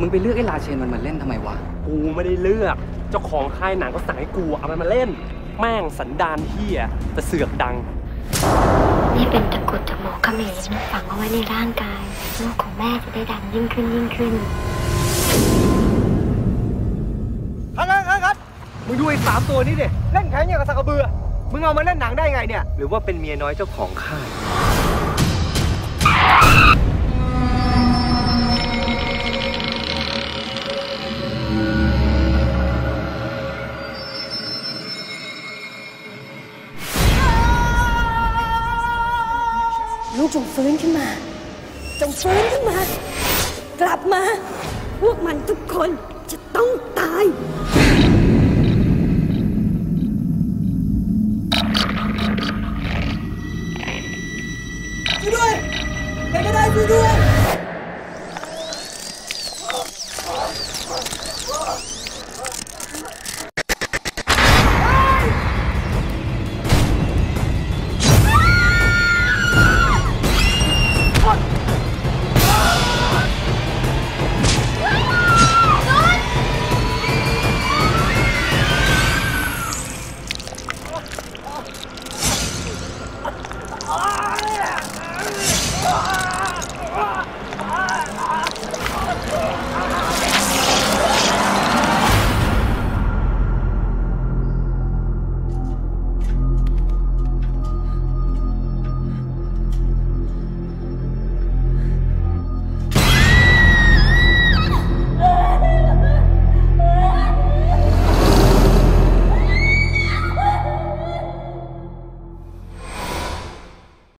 มึงไปเลือกไอ้ราเชนมันมาเล่นทำไมวะ กูไม่ได้เลือก เจ้าของค่ายหนังก็สั่งให้กูเอามันมาเล่น แม่งสันดานเฮียแต่เสือกดัง นี่เป็นตะกรุดจากหมอเขมรฝังเอาไว้ในร่างกาย ลูกของแม่จะได้ดังยิ่งขึ้นยิ่งขึ้นครับครับครับครับมึงดูไอ้สามตัวนี้ดิ เล่นแข็งอย่างกับสักกระเบือ มึงเอามาเล่นหนังได้ไงเนี่ย หรือว่าเป็นเมียน้อยเจ้าของค่าย ลูกจงฟื้นขึ้นมา จงฟื้นขึ้นมา กลับมา พวกมันทุกคนจะต้องตายช่วยด้วยใครก็ได้ช่วยด้วย